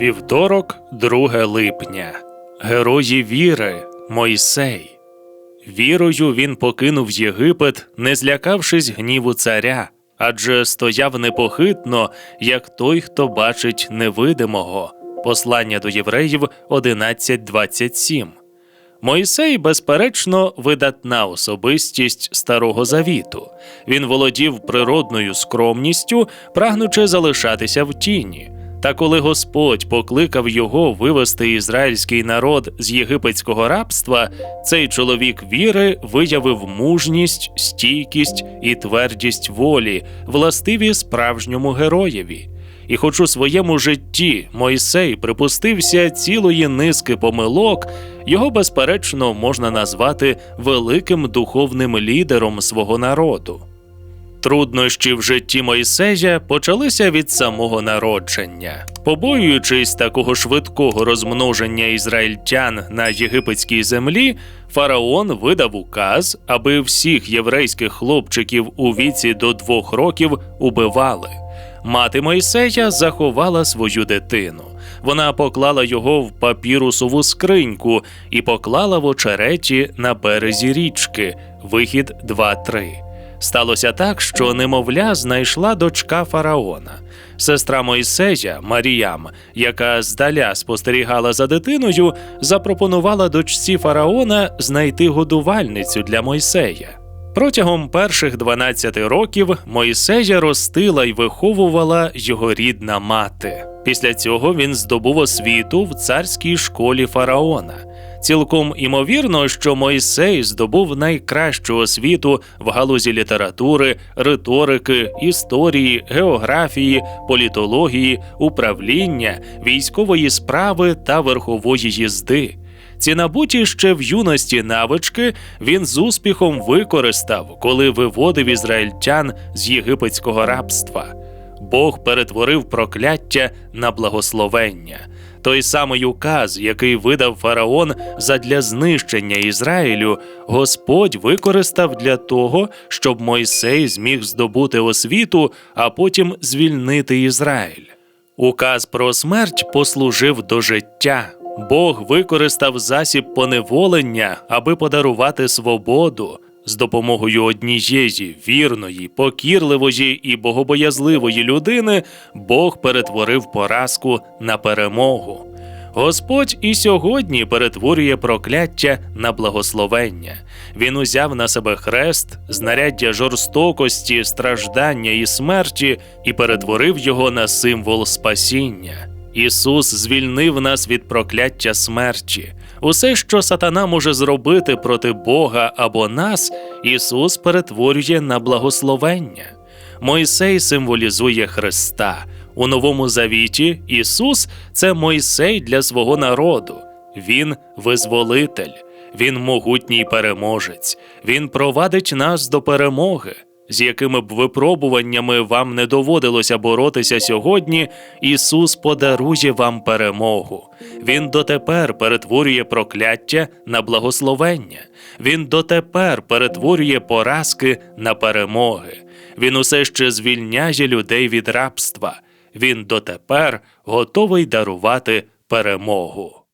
Вівторок, 2 липня. Герої віри Мойсей. Вірою він покинув Єгипет, не злякавшись гніву царя, адже стояв непохитно, як той, хто бачить невидимого. Послання до євреїв 11.27. Мойсей, безперечно, видатна особистість Старого Завіту. Він володів природною скромністю, прагнучи залишатися в тіні. Та коли Господь покликав його вивести ізраїльський народ з єгипетського рабства, цей чоловік віри виявив мужність, стійкість і твердість волі, властиві справжньому героєві. І хоч у своєму житті Мойсей припустився цілої низки помилок, його безперечно можна назвати великим духовним лідером свого народу. Труднощі в житті Мойсея почалися від самого народження. Побоюючись такого швидкого розмноження ізраїльтян на єгипетській землі, фараон видав указ, аби всіх єврейських хлопчиків у віці до двох років убивали. Мати Мойсея заховала свою дитину. Вона поклала його в папірусову скриньку і поклала в очереті на березі річки. Вихід 2-3. Сталося так, що немовля знайшла дочка фараона. Сестра Мойсея Маріям, яка здаля спостерігала за дитиною, запропонувала дочці фараона знайти годувальницю для Мойсея. Протягом перших 12 років Мойсея ростила й виховувала його рідна мати. Після цього він здобув освіту в царській школі фараона. Цілком імовірно, що Мойсей здобув найкращу освіту в галузі літератури, риторики, історії, географії, політології, управління, військової справи та верхової їзди. Ці набуті ще в юності навички він з успіхом використав, коли виводив ізраїльтян з єгипетського рабства. Бог перетворив прокляття на благословення. Той самий указ, який видав фараон задля знищення Ізраїлю, Господь використав для того, щоб Мойсей зміг здобути освіту, а потім звільнити Ізраїль. Указ про смерть послужив до життя. Бог використав засіб поневолення, аби подарувати свободу. З допомогою однієї вірної, покірливої і богобоязливої людини Бог перетворив поразку на перемогу. Господь і сьогодні перетворює прокляття на благословення. Він узяв на себе хрест, знаряддя жорстокості, страждання і смерті і перетворив його на символ спасіння. Ісус звільнив нас від прокляття смерті. Усе, що сатана може зробити проти Бога або нас, Ісус перетворює на благословення. Мойсей символізує Христа. У Новому Завіті Ісус це Мойсей для свого народу. Він визволитель, Він могутній переможець, Він провадить нас до перемоги. З якими б випробуваннями вам не доводилося боротися сьогодні, Ісус подарує вам перемогу. Він дотепер перетворює прокляття на благословення. Він дотепер перетворює поразки на перемоги. Він усе ще звільняє людей від рабства. Він дотепер готовий дарувати перемогу.